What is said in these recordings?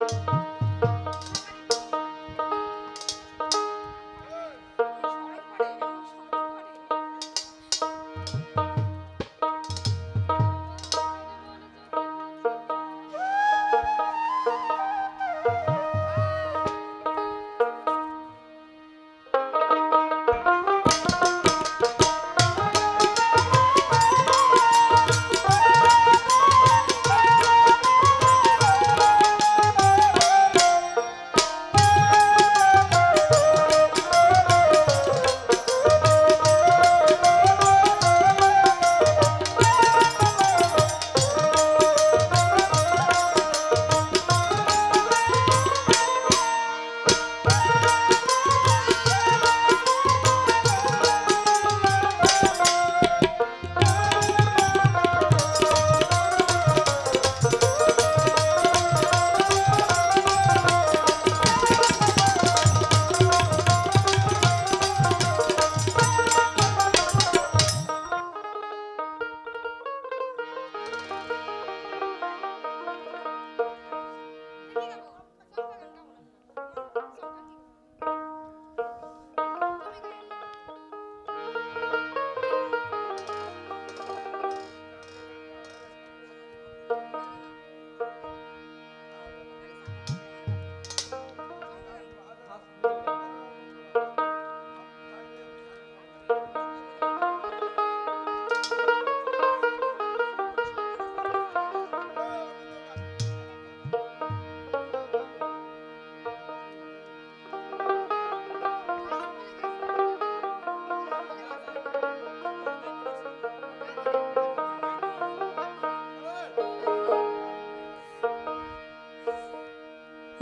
you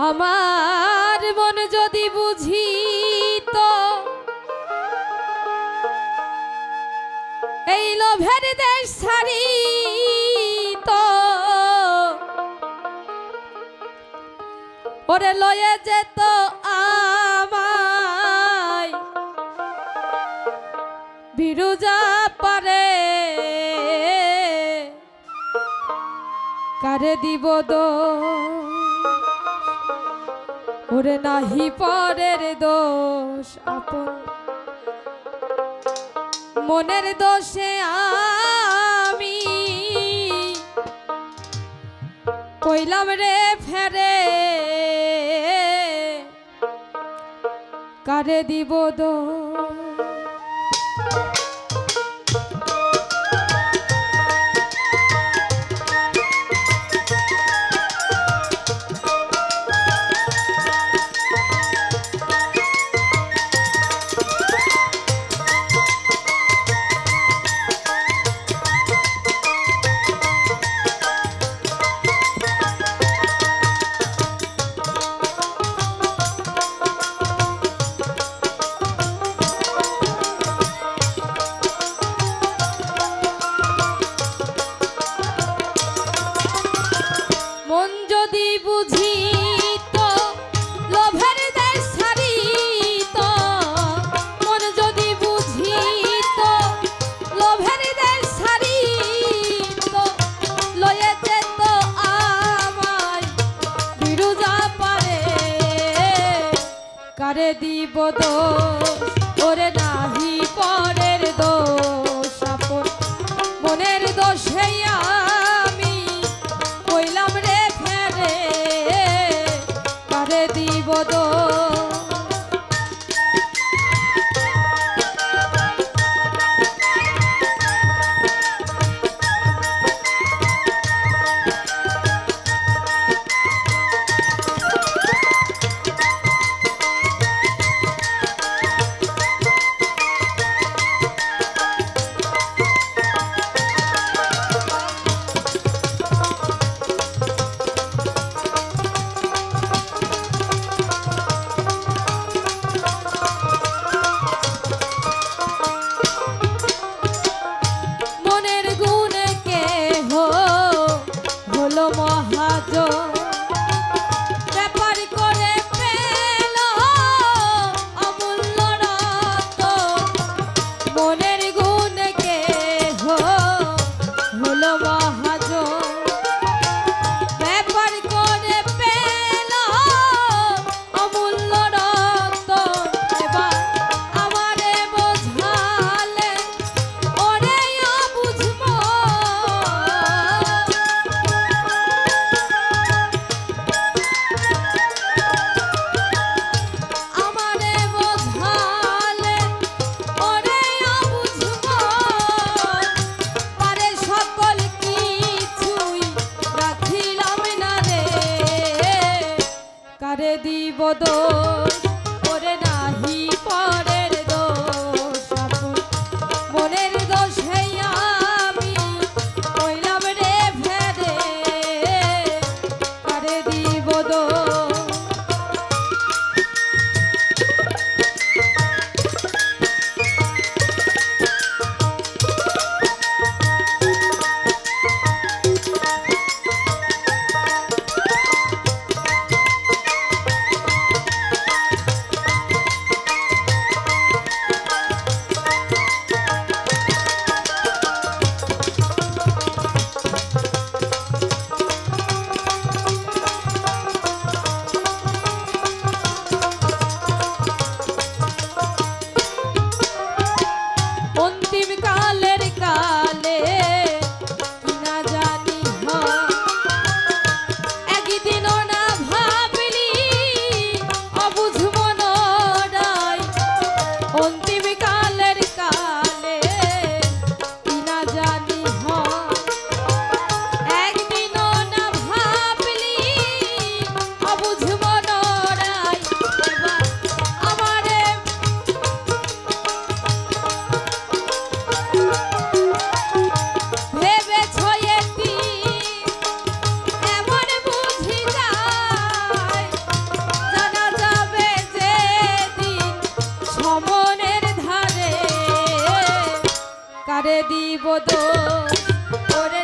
আমার মন যদি বুঝি তো এই লোভের দেশ ছাড়ি তো ওরে লয়ে যেত আমায়, বিরুজা পারে। কারে দিব দোষ? ওরে নাহি পরের দোষ আপন। মনের দোষে আমি কইলাম রে ফেরে। কারে দিব দোষ? মনের দিব দোষ ওরে নাহি পর দিব দোষ। ওরে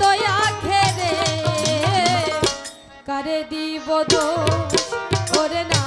দয়া ঘেরে কারে দিব দোষ? ওরে না